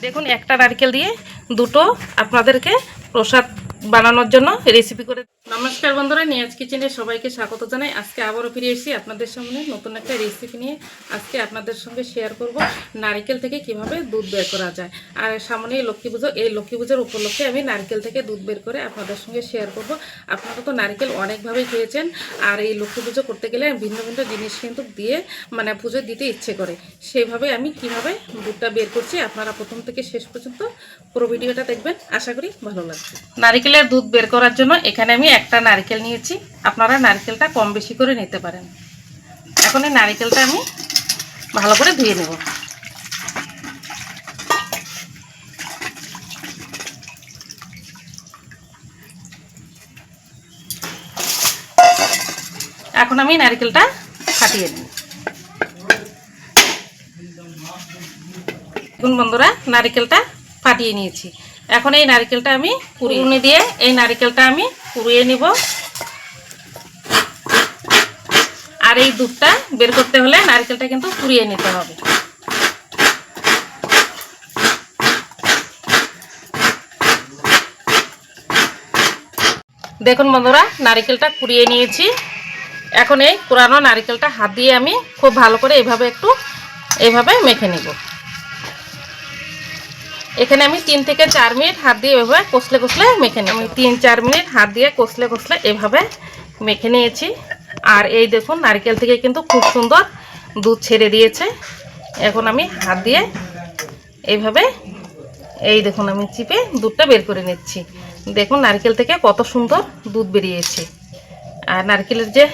দেখুন একটা নারকেল দিয়ে দুটো আপনাদেরকে প্রসাদ বানানোর জন্য রেসিপি করে নমস্কার বন্ধুরা নিয়াজ কিচেনে সবাইকে স্বাগত জানাই। আজকে আবারও ফিরে এসেছি আপনাদের সামনে নতুন একটা রেসিপি নিয়ে। আজকে আপনাদের সঙ্গে শেয়ার করব নারকেল থেকে কীভাবে দুধ বের করা যায়। আর সামনেই লক্ষ্মী পুজো এই লক্ষ্মী পুজোর উপলক্ষে আমি নারকেল থেকে দুধ বের করে আপনাদের সঙ্গে শেয়ার করব। আপনারা তো নারকেল অনেকভাবেই খেয়েছেন আর এই লক্ষ্মী পুজো করতে গেলে ভিন্ন ভিন্ন জিনিস কিন্তু দিয়ে মানে পুজো দিতে ইচ্ছে করে। সেইভাবে আমি কীভাবে দুধটা বের করছি আপনারা প্রথম থেকে শেষ পর্যন্ত পুরো ভিডিওটা দেখবেন। আশা করি ভালো লাগবে। নারকেলের দুধ বের করার জন্য এখানে আমি একটা নারকেল নিয়েছি। আপনারা নারকেলটা কম বেশি করে নিতে পারেন। এখন এই নারকেলটা আমি ভালো করে ধুয়ে নেব। এখন আমি নারকেলটা ফাটিয়ে নিই দেখুন বন্ধুরা, নারকেলটা ফাটিয়ে নিয়েছি। এখন এই নারকেলটা আমি পুরুনি দিয়ে এই নারকেলটা আমি পুড়িয়ে নিব। আর এই দুধটা বের করতে হলে নারকেলটা কিন্তু পুড়িয়ে নিতে হবে। দেখুন বন্ধুরা নারকেলটা কুড়িয়ে নিয়েছি। এখন এই পুরানো নারকেলটা হাত দিয়ে আমি খুব ভালো করে এভাবে একটু এইভাবে মেখে নিব। এখানে আমি তিন থেকে চার মিনিট হাত দিয়ে এভাবে কষলে কষলে মেখে নিই আমি তিন চার মিনিট হাত দিয়ে কষলে কষলে এভাবে মেখে নিয়েছি। আর এই দেখুন, নারকেল থেকে কিন্তু খুব সুন্দর দুধ ছেড়ে দিয়েছে। এখন আমি হাত দিয়ে এইভাবে এই দেখুন, আমি চিপে দুধটা বের করে নিচ্ছি। দেখুন, নারকেল থেকে কত সুন্দর দুধ বেরিয়েছে। আর নারকেলের যে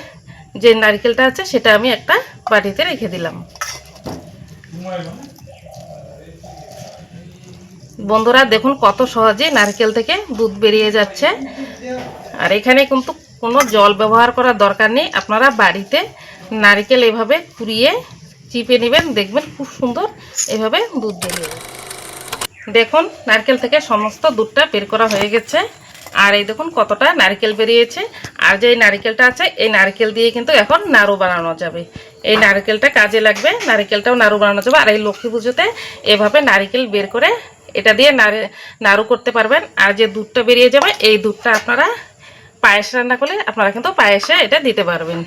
যে নারকেলটা আছে, সেটা আমি একটা বাটিতে রেখে দিলাম। বন্ধুরা দেখুন কত সহজে নারকেল থেকে দুধ বেরিয়ে যাচ্ছে। আর এখানে কিন্তু কোনো জল ব্যবহার করার দরকার নেই। আপনারা বাড়িতে নারকেল এভাবে কুড়িয়ে চিপে নেবেন, দেখবেন খুব সুন্দর এভাবে দুধ বেরিয়ে দেখুন নারকেল থেকে সমস্ত দুধটা বের করা হয়ে গেছে। আর এই দেখুন কতটা নারকেল বেরিয়েছে। আর যে নারকেলটা আছে, এই নারকেল দিয়ে কিন্তু এখন নাড়ু বানানো যাবে। এই নারকেলটা কাজে লাগবে, নারকেলটাও নাড়ু বানানো যাবে। আর এই লক্ষ্মী পুজোতে এভাবে নারকেল বের করে এটা দিয়ে নাড়ে করতে পারবেন। আর যে দুধটা বেরিয়ে যাবে, এই দুধটা আপনারা পায়েস রান্না করলে আপনারা কিন্তু পায়েসে এটা দিতে পারবেন।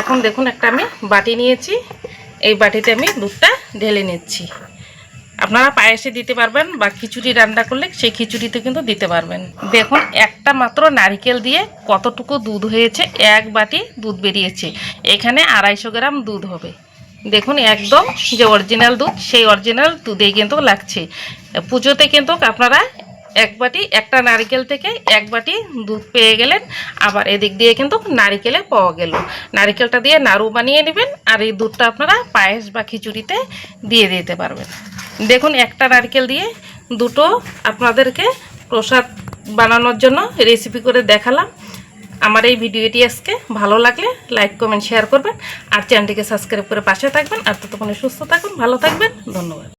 এখন দেখুন, একটা আমি বাটি নিয়েছি। এই বাটিতে আমি দুধটা ঢেলে নিচ্ছি। আপনারা পায়েসে দিতে পারবেন বা খিচুড়ি রান্না করলে সেই খিচুড়িতে কিন্তু দিতে পারবেন। দেখুন, একটা মাত্র নারকেল দিয়ে কতটুকু দুধ হয়েছে, এক বাটি দুধ বেরিয়েছে। এখানে আড়াইশো গ্রাম দুধ হবে। দেখুন, একদম যে অরিজিনাল দুধ, সেই অরিজিনাল দুধেই কিন্তু লাগছে। পুজোতে কিন্তু আপনারা এক বাটি, একটা নারকেল থেকে এক বাটি দুধ পেয়ে গেলেন। আবার এদিক দিয়ে কিন্তু নারিকেলে পাওয়া গেল। নারিকেলটা দিয়ে নাড়ু বানিয়ে নেবেন আর এই দুধটা আপনারা পায়েস বা খিচুড়িতে দিয়ে দিতে পারবেন। দেখুন, একটা নারকেল দিয়ে দুটো আপনাদেরকে প্রসাদ বানানোর জন্য রেসিপি করে দেখালাম। আমার এই ভিডিওটি আজকে ভালো লাগলে লাইক, কমেন্ট শেয়ার করবেন আর চ্যানেলটিকে সাবস্ক্রাইব করে পাশে থাকবেন। আর ততক্ষণে সুস্থ থাকুন, ভালো থাকবেন। ধন্যবাদ।